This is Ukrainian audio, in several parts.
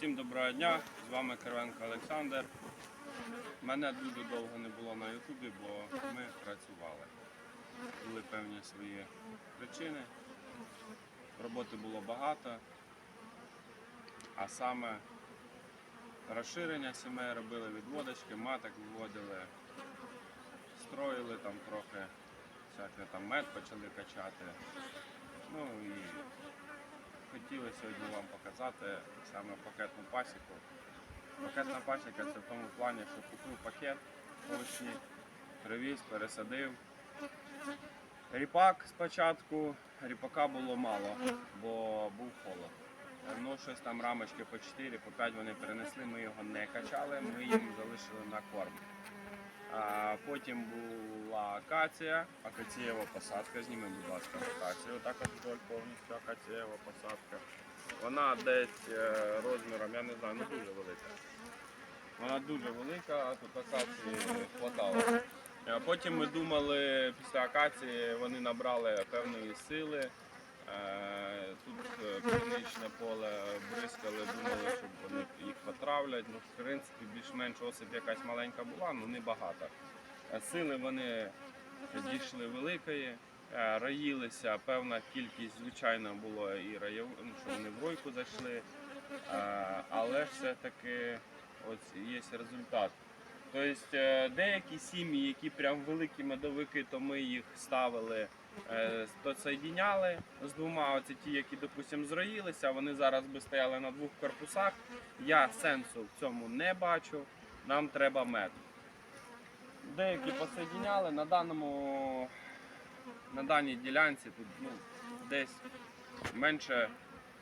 Всім доброго дня, з вами Кривенко Олександр. Мене дуже довго не було на Ютубі, бо ми працювали. Були певні свої причини. Роботи було багато, а саме розширення сімей робили відводочки, маток виводили, строїли там трохи, всяке там мед почали качати. Ну і хотіли сьогодні вам показати саме пакетну пасіку. Пакетна пасіка це в тому плані, що купив пакет овочні, привіз, пересадив. Ріпак спочатку, ріпака було мало, бо був холод. Ну, щось там рамочки по 4, по 5 вони перенесли, ми його не качали, ми їм залишили на корм. А потім була акація, акацієва посадка. Зніми, будь ласка, акацію. Отак от вдоль повністю акацієва посадка. Вона десь е, розміром, я не знаю, ну дуже велика. Вона дуже велика, а тут акації хватало. Потім ми думали, після акації вони набрали певної сили. Е, Тут е, пшеничне поле бризкали, думали, що вони їх потравлять. Ну, в принципі, більш-менш осип якась маленька була, але не багато. Сили вони дійшли великої, е, раїлися, певна кількість, звичайно, було і раїв, ну, що вони в ройку зайшли, Е, але все-таки є результат. Тобто е, деякі сім'ї, які прям великі медовики, то ми їх ставили, то соєдиняли з двома. Оце ті, які, допустимо, зроїлися, вони зараз би стояли на двох корпусах. Я сенсу в цьому не бачу. Нам треба мед. Деякі посоєдиняли на даному на даній ділянці тут ну, десь менше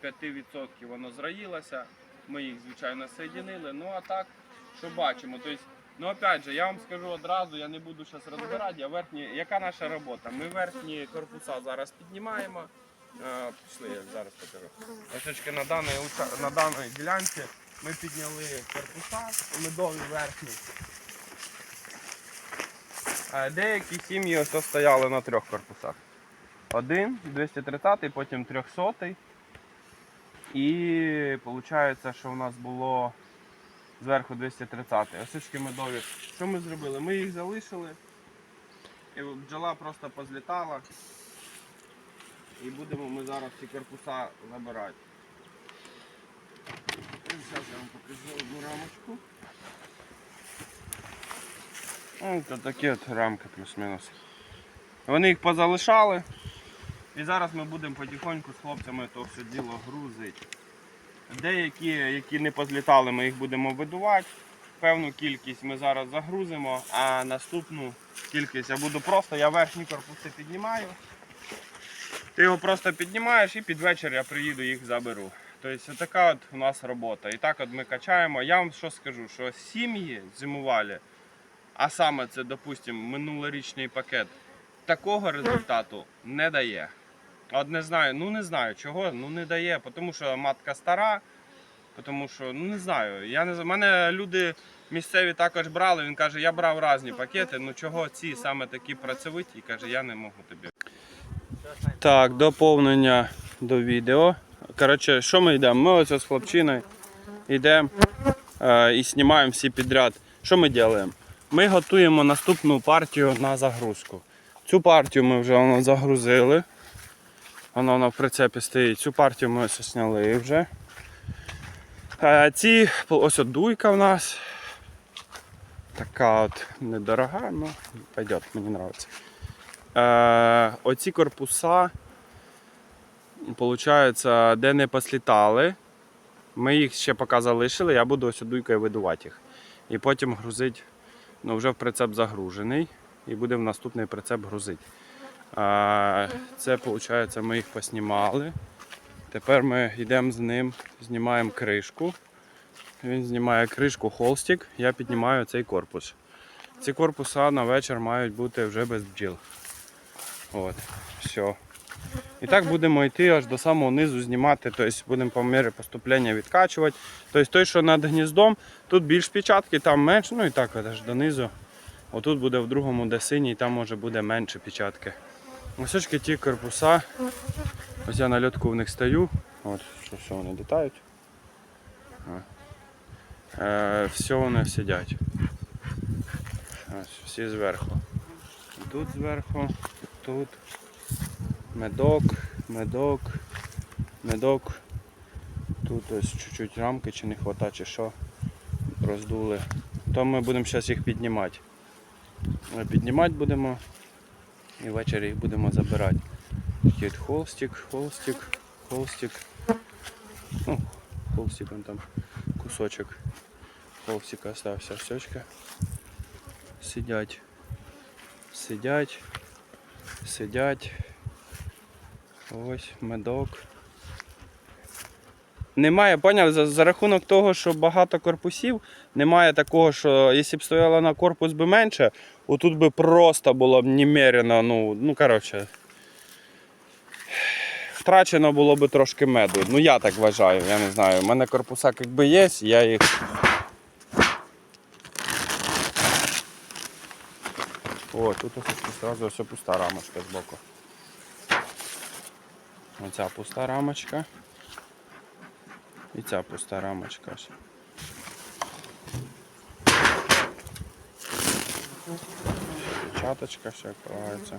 5% воно зроїлося. Ми їх, звичайно, соєдинили. Ну а так, що бачимо. Тобто, ну опять же, я вам скажу одразу, я не буду зараз розбирати. Я верхні, яка наша робота? Ми верхні корпуса зараз піднімаємо. Е, Пішли, я зараз покажу. Ось на даній, на даній ділянці ми підняли корпуса, медові верхні. Деякі сім'ї ось стояли на трьох корпусах. Один, 230, потім 300. І виходить, що у нас було зверху 230. Осички медові. Що ми зробили? Ми їх залишили. І бджола просто позлітала. І будемо ми зараз ці корпуса забирати. Зараз я вам покажу одну рамочку. Це такі от рамки плюс-мінус. Вони їх позалишали. І зараз ми будемо потихоньку з хлопцями то все діло грузити. Деякі, які не позлітали, ми їх будемо видувати. Певну кількість ми зараз загрузимо, а наступну кількість я буду просто, я верхні корпуси піднімаю. Ти його просто піднімаєш і під вечір я приїду їх заберу. Тобто така от у нас робота. І так от ми качаємо. Я вам що скажу, що сім'ї зимувалі, а саме це, допустимо, минулорічний пакет, такого результату не дає. От не знаю, ну не знаю чого, ну не дає, тому що матка стара, тому що ну не знаю. Я не знаю. Мене люди місцеві також брали. Він каже, я брав різні пакети, ну чого ці саме такі працьовиті, каже, я не можу тобі. Так, доповнення до відео. Коротше, що ми йдемо? Ми ось з хлопчиною йдемо е, і знімаємо всі підряд. Що ми робимо? Ми готуємо наступну партію на загрузку. Цю партію ми вже воно, загрузили. Воно на прицепі стоїть. Цю партію ми ось зняли вже. Е, ці, ось от дуйка в нас. Така от недорога, ну пойдет, мені подобається. Е, оці корпуса, получається, де не послітали. Ми їх ще поки залишили, я буду ось дуйкою видувати їх. І потім грузити, ну вже в прицеп загружений. І будемо в наступний прицеп грузити. Це виходить, ми їх поснімали. Тепер ми йдемо з ним, знімаємо кришку. Він знімає кришку, холстик, я піднімаю цей корпус. Ці корпуса на вечір мають бути вже без бджіл. От, все. І так будемо йти аж до самого низу знімати, тобто будемо по мірі поступлення відкачувати. Тобто той, що над гніздом, тут більш печатки, там менше, ну і так аж донизу. Отут буде в другому, де синій, там може буде менше печатки. Ось ті корпуса. Ось я на льотку в них стою. От, що все вони літають. Е, все вони сидять. Ось, всі зверху. Тут зверху, тут. Медок, медок, медок. Тут ось чуть-чуть рамки чи не хватає, чи що. Роздули. То ми будемо зараз їх піднімати. Ми піднімати будемо і ввечері їх будемо забирати. От холстик, холстик, холстик. Ну, холстик он там кусочок холстика остався. Сечка. Сидять. Сидять. Сидять. Ось медок. Немає, поняв, за, за рахунок того, що багато корпусів, немає такого, що якщо б стояло на корпус би менше, отут би просто було б немерено, ну, ну коротше. Втрачено було б трошки меду. Ну я так вважаю, я не знаю. У мене корпуса якби є, я їх. О, тут ось одразу все пуста рамочка збоку. Оця пуста рамочка. І ця пуста рамочка. Печаточка, все полагається.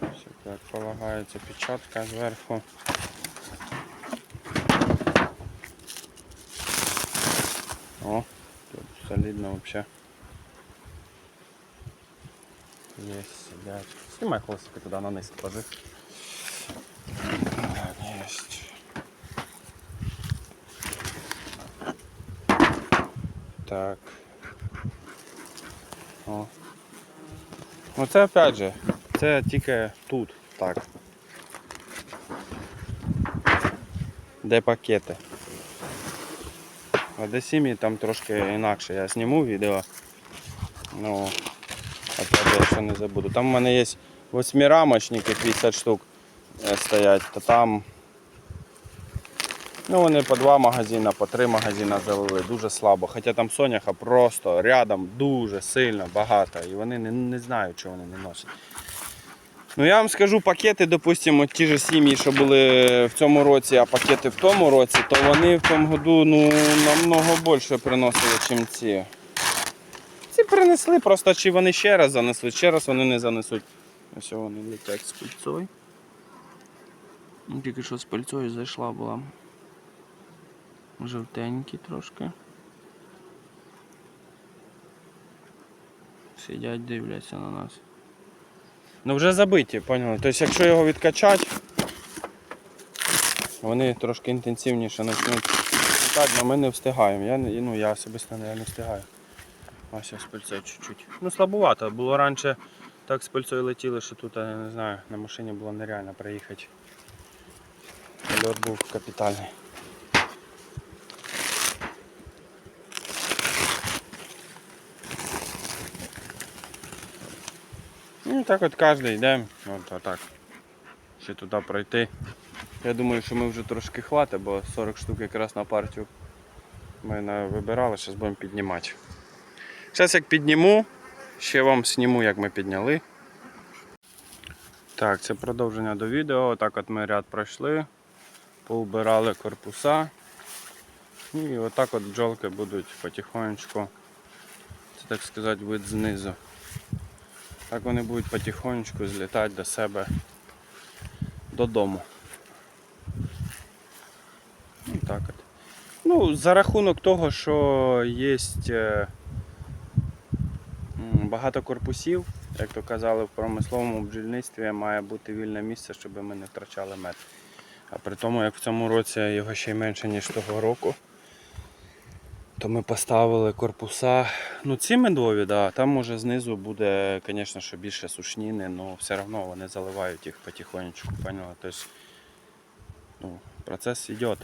Все як полагається, печатка зверху. О, тут солідно вообще. Есть, сидять. Снимай хвостика туда на низ положи. Так, Есть. Так. О. Ну це опять же, це тільки тут, так. Де пакети. А де сім'ї там трошки інакше. Я зніму відео. Ну, опять же, якщо не забуду. Там в мене є восьмирамочники 50 штук е, стоять, то там Ну, вони по два магазини, по три магазини залили, дуже слабо. Хоча там соняха просто рядом дуже сильно багато. І вони не, не знають, чого вони не носять. Ну я вам скажу, пакети, допустимо, ті ж сім'ї, що були в цьому році, а пакети в тому році, то вони в тому году ну, намного більше приносили, ніж ці. Ці принесли, просто чи вони ще раз занесуть, ще раз вони не занесуть. Ось вони летять з пильцою. Ну, Тільки що з пильцою зайшла була. Жовтенькі трошки. Сидять, дивляться на нас. Ну вже забиті, поняли? Тобто якщо його відкачати, вони трошки інтенсивніше почнуть літати, але ми не встигаємо. Я, ну, я особисто не, не встигаю. Ось ось пильце чуть-чуть. Ну слабувато. Було раніше так з пильцею летіли, що тут, я не знаю, на машині було нереально проїхати. Льот був капітальний. Ну так от кожен день, от отак. Ще туди пройти. Я думаю, що ми вже трошки хватить, бо 40 штук якраз на партію ми вибирали, зараз будемо піднімати. Зараз як підніму, ще вам зніму, як ми підняли. Так, це продовження до відео. Так от ми ряд пройшли, поубирали корпуса. І отак от бджолки будуть потихонечку, це так сказати, вид знизу. Так вони будуть потихонечку злітати до себе додому. Ну, так от. Ну, за рахунок того, що є багато корпусів, як то казали, в промисловому бджільництві має бути вільне місце, щоб ми не втрачали мед. А при тому, як в цьому році його ще й менше, ніж того року, то ми поставили корпуса. Ну, ці медові, да, там може знизу буде, звісно, що більше сушніни, але все одно вони заливають їх потихонечку, поняла? Тобто, ну, процес йде.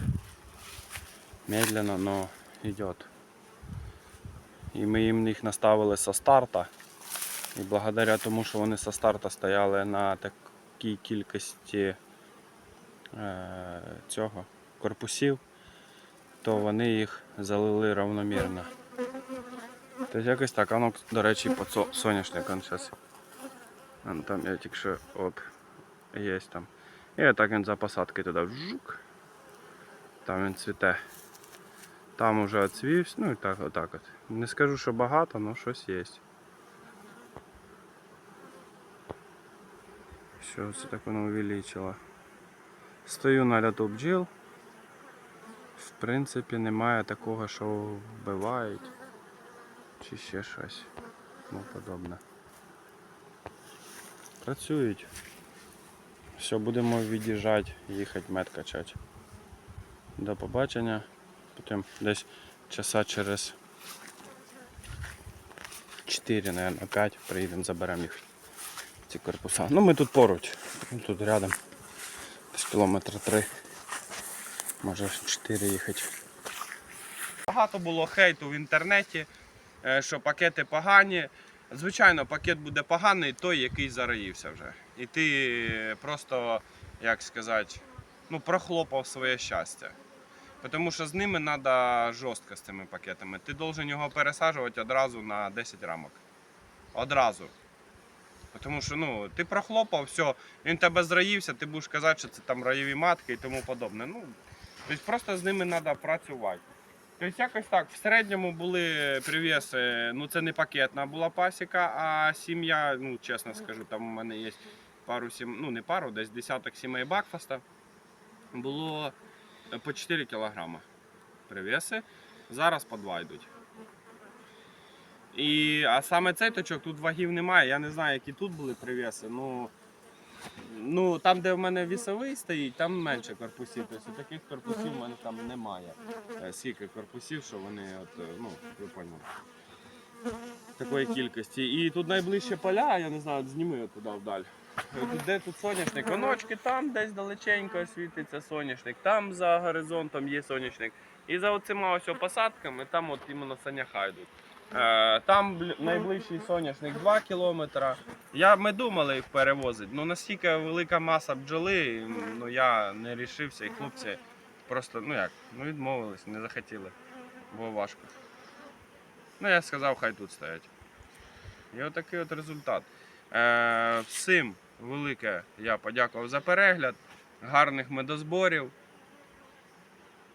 Медленно, но йде. І ми їм їх наставили со старта. І благодаря тому, що вони со старта стояли на такій кількості е, цього корпусів, то вони їх залили равномірно. Тобто якось так, воно, до речі, по со- соняшник он зараз. Там я тільки що от є там. І отак він за посадки туди вжук. Там він цвіте. Там уже оцвівся, ну і так, отак от. Не скажу, що багато, але щось є. Що це так воно увеличило. Стою на ряду бджіл. Принципі, немає такого, що вбивають. Чи ще щось. Ну, подобне. Працюють. Все, будемо від'їжджати, їхати мед качати. До побачення. Потім десь часа через 4, наверное, 5 приїдемо, заберемо їх. Ці корпуса. Ну ми тут поруч. Тут рядом. Десь кілометра 3. Може 4 їхати. Багато було хейту в інтернеті, е, що пакети погані. Звичайно, пакет буде поганий той, який зараївся вже. І ти просто, як сказати, ну, прохлопав своє щастя. Тому що з ними треба жорстко з цими пакетами. Ти должен його пересаджувати одразу на 10 рамок. Одразу. Тому що ну, ти прохлопав, все, він тебе зраївся, ти будеш казати, що це там раєві матки і тому подобне. Ну, тобто просто з ними треба працювати. Тобто якось так, в середньому були привіси, ну це не пакетна була пасіка, а сім'я, ну чесно скажу, там у мене є пару сім, ну не пару, десь десяток сімей Бакфаста. Було е, по 4 кілограма привіси. Зараз по 2 йдуть. І, а саме цей точок тут вагів немає. Я не знаю, які тут були привіси. Ну, ну там, де в мене вісовий стоїть, там менше корпусів. Тобто таких корпусів в мене там немає. Е, Скільки корпусів, що вони, от, е, ну, ви поняли. Такої кількості. І тут найближче поля, я не знаю, от зніми от туди вдаль. От Де тут соняшник? Оночки там десь далеченько світиться соняшник, там за горизонтом є соняшник. І за оцима ось посадками там от іменно саняха йдуть. Е, Там бл- найближчий соняшник 2 кілометри. Я, ми думали їх перевозити, але настільки велика маса бджоли, ну я не рішився, і хлопці просто ну як, ну відмовились, не захотіли, бо важко. Ну я сказав, хай тут стоять. І отакий от результат. Е, всім велике я подякував за перегляд, гарних медозборів.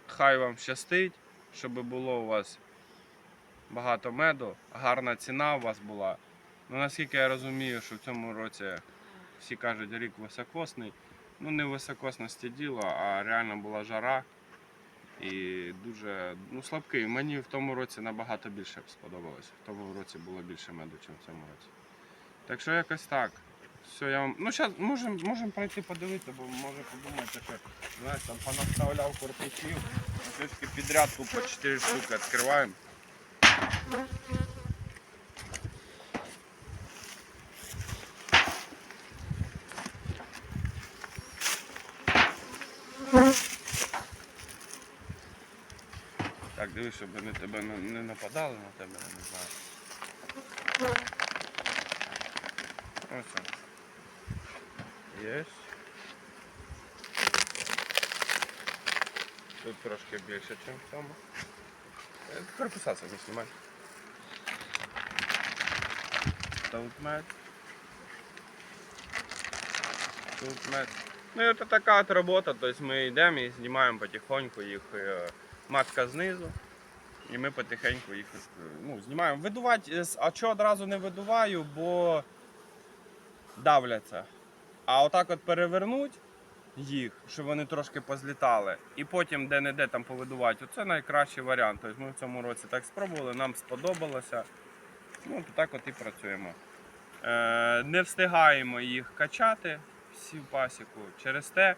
Хай вам щастить, щоб було у вас багато меду, гарна ціна у вас була. Ну, наскільки я розумію, що в цьому році всі кажуть, рік високосний. Ну, не в високосності діло, а реально була жара і дуже ну, слабкий. Мені в тому році набагато більше сподобалось. В тому році було більше меду, ніж в цьому році. Так що якось так. Все, я вам. Ну, зараз можемо можем пройти подивитися, бо може подумаєте, що знаєш, там понаставляв корпусів, трішки підрядку по 4 штуки відкриваємо. Дивись, щоб вони тебе не, не нападали на тебе, я не знаю. Ось. Єсть. Тут трошки більше, ніж в цьому. Е, Корпуса собі знімай. Тут мед. Тут мед. Ну і от така от робота, тобто ми йдемо і знімаємо потихоньку їх е, матка знизу. І ми потихеньку їх ну, знімаємо. Видувати, е, а чого одразу не видуваю, бо давляться. А отак от перевернуть їх, щоб вони трошки позлітали, і потім де-не-де там повидувати. Оце найкращий варіант. Тобто ми в цьому році так спробували, нам сподобалося. Ну, так от і працюємо. Е, не встигаємо їх качати всі в пасіку через те,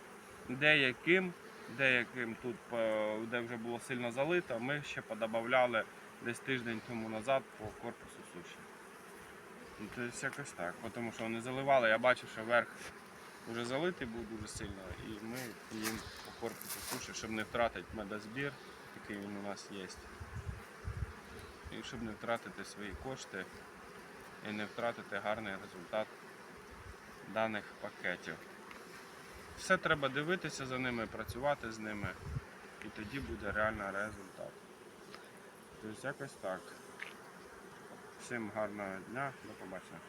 деяким, деяким тут, е, де вже було сильно залито, ми ще подобавляли десь тиждень тому назад по корпусу суші. Тобто якось так, тому що вони заливали, я бачив, що верх вже залитий був дуже сильно, і ми їм по корпусу суші, щоб не втратити медозбір, який він у нас є. І щоб не втратити свої кошти і не втратити гарний результат даних пакетів. Все треба дивитися за ними, працювати з ними, і тоді буде реальний результат. Тобто якось так. Всім гарного дня, до побачення.